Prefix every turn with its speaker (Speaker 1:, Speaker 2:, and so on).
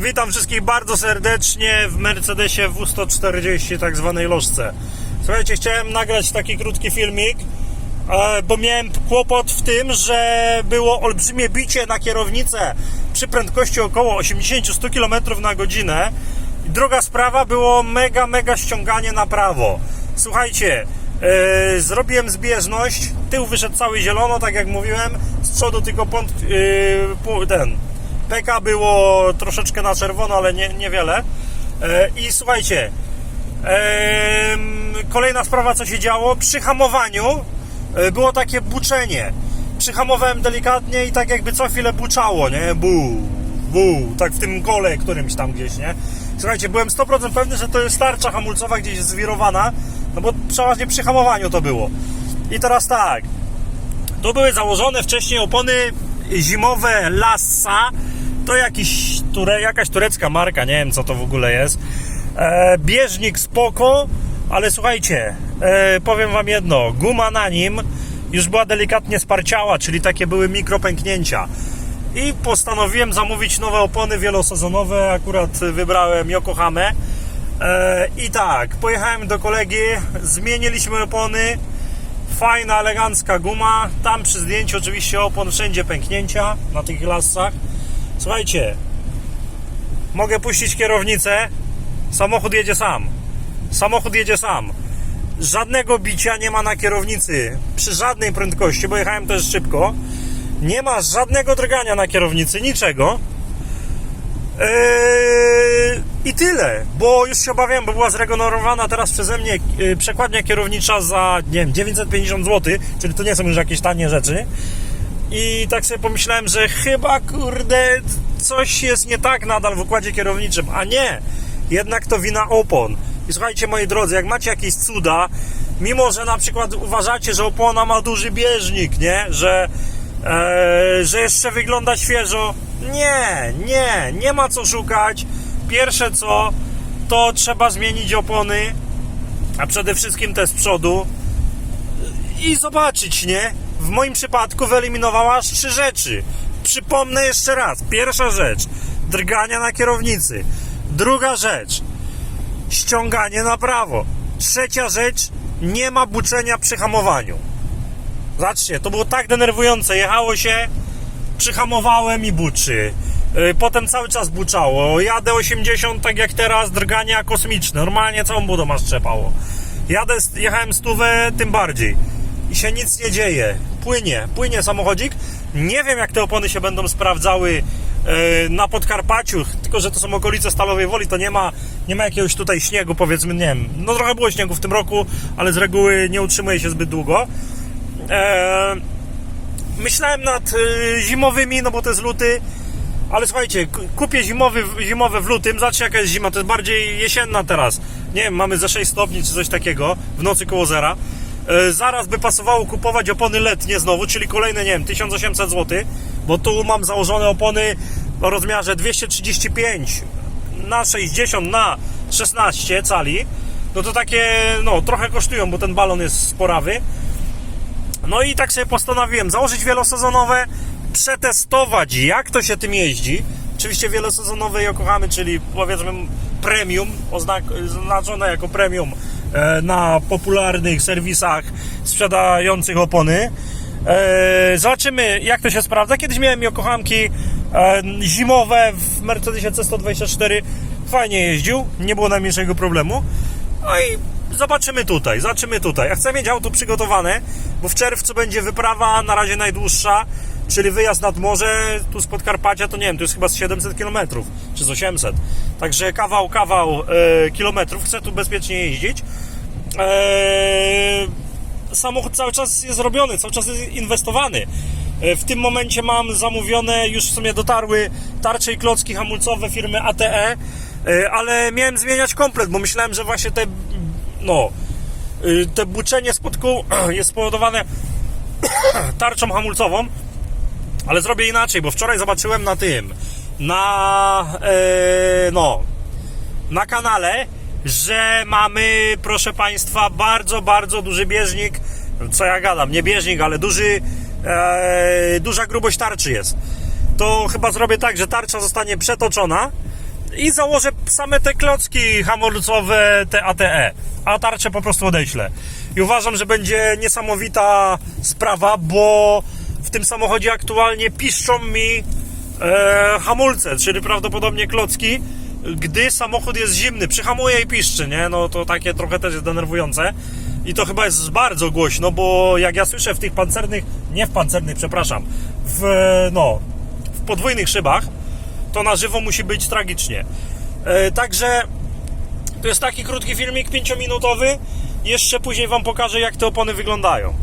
Speaker 1: Witam wszystkich bardzo serdecznie w Mercedesie W140, tak zwanej lożce. Słuchajcie, chciałem nagrać taki krótki filmik, e, bo miałem kłopot w tym, że było olbrzymie bicie na kierownicę przy prędkości około 80-100 km na godzinę. Druga sprawa było mega, mega ściąganie na prawo. Słuchajcie, e, zrobiłem zbieżność, tył wyszedł cały zielono, tak jak mówiłem, z przodu tylko pąd, e, pół- ten PK było troszeczkę na czerwono, ale nie, niewiele. E, I słuchajcie, kolejna sprawa, co się działo. Przy hamowaniu e, było takie buczenie. Przyhamowałem delikatnie i tak jakby co chwilę buczało, nie? Bu, bu, tak w tym kole którymś tam gdzieś, nie? Słuchajcie, byłem 100% pewny, że to jest tarcza hamulcowa gdzieś zwirowana, no bo przeważnie przy hamowaniu to było. I teraz tak, tu były założone wcześniej opony zimowe Lassa. To jakiś, ture, jakaś turecka marka, nie wiem co to w ogóle jest. E, bieżnik spoko, ale słuchajcie, e, powiem wam jedno, guma na nim już była delikatnie sparciała, czyli takie były mikropęknięcia. I postanowiłem zamówić nowe opony wielosezonowe, akurat wybrałem Yokohamę. E, I tak, pojechałem do kolegi, zmieniliśmy opony, Fajna, elegancka guma. Tam przy zdjęciu oczywiście opon wszędzie pęknięcia na tych lasach. Słuchajcie, mogę puścić kierownicę. Samochód jedzie sam. Samochód jedzie sam. Żadnego bicia nie ma na kierownicy przy żadnej prędkości, bo jechałem też szybko. Nie ma żadnego drgania na kierownicy, niczego. Eee, I tyle, bo już się obawiałem, bo była zregenerowana teraz przeze mnie e, przekładnia kierownicza za, nie wiem, 950 zł, czyli to nie są już jakieś tanie rzeczy. I tak sobie pomyślałem, że chyba, kurde, coś jest nie tak nadal w układzie kierowniczym, a nie, jednak to wina opon. I słuchajcie, moi drodzy, jak macie jakieś cuda, mimo że na przykład uważacie, że opona ma duży bieżnik, nie, że e, że jeszcze wygląda świeżo. Nie, nie, nie ma co szukać. Pierwsze co, to trzeba zmienić opony, a przede wszystkim te z przodu i zobaczyć, nie? W moim przypadku wyeliminowała aż trzy rzeczy. Przypomnę jeszcze raz. Pierwsza rzecz, drgania na kierownicy. Druga rzecz, ściąganie na prawo. Trzecia rzecz, nie ma buczenia przy hamowaniu. Zobaczcie, to było tak denerwujące. Jechało się, przyhamowałem i buczy. Yy, Potem cały czas buczało. Jadę 80 tak jak teraz, drgania kosmiczne. Normalnie całą budą masz trzepało. Jadę, jechałem stówę, tym bardziej. I się nic nie dzieje. Płynie, płynie samochodzik. Nie wiem jak te opony się będą sprawdzały yy, na Podkarpaciu, tylko że to są okolice Stalowej Woli, to nie ma, nie ma jakiegoś tutaj śniegu, powiedzmy, nie wiem. No trochę było śniegu w tym roku, ale z reguły nie utrzymuje się zbyt długo. Eee, myślałem nad e, zimowymi, no bo to jest luty, ale słuchajcie, ku- kupię zimowy, zimowe w lutym, zobaczcie jaka jest zima, to jest bardziej jesienna teraz. Nie wiem, mamy ze 6 stopni czy coś takiego, w nocy koło zera. E, zaraz by pasowało kupować opony letnie znowu, czyli kolejne, nie wiem, 1800 zł, bo tu mam założone opony o rozmiarze 235 na 60 na 16 cali. No to takie, no trochę kosztują, bo ten balon jest sporawy. No i tak sobie postanowiłem założyć wielosezonowe, przetestować jak to się tym jeździ. Oczywiście wielosezonowe Yokohamy, czyli powiedzmy premium, oznaczone jako premium na popularnych serwisach sprzedających opony. E, zobaczymy jak to się sprawdza. Kiedyś miałem Yokohamki e, zimowe w Mercedesie C124. Fajnie jeździł, nie było najmniejszego problemu. No i zobaczymy tutaj, zobaczymy tutaj. Ja chcę mieć auto przygotowane, bo w czerwcu będzie wyprawa na razie najdłuższa, czyli wyjazd nad morze, tu z Podkarpacia, to nie wiem, to jest chyba z 700 km, czy z 800. Także kawał, kawał e, kilometrów, chcę tu bezpiecznie jeździć. E, samochód cały czas jest robiony, cały czas jest inwestowany. E, W tym momencie mam zamówione, już w sumie dotarły tarcze i klocki hamulcowe firmy ATE, e, ale miałem zmieniać komplet, bo myślałem, że właśnie te, no, te buczenie spod kół jest spowodowane tarczą hamulcową, ale zrobię inaczej, bo wczoraj zobaczyłem na tym, na, no, na kanale, że mamy, proszę Państwa, bardzo, bardzo duży bieżnik. Co ja gadam, nie bieżnik, ale duży, e, duża grubość tarczy jest. To chyba zrobię tak, że tarcza zostanie przetoczona i założę same te klocki hamulcowe, te ATE, a tarczę po prostu odeślę. I uważam, że będzie niesamowita sprawa, bo w tym samochodzie aktualnie piszczą mi e, hamulce, czyli prawdopodobnie klocki, gdy samochód jest zimny, przyhamuje i piszczy, nie? No to takie trochę też jest denerwujące. I to chyba jest bardzo głośno, bo jak ja słyszę w tych pancernych, nie w pancernych, przepraszam, w, no, w podwójnych szybach, to na żywo musi być tragicznie. E, także to jest taki krótki filmik, 5-minutowy. Jeszcze później Wam pokażę, jak te opony wyglądają.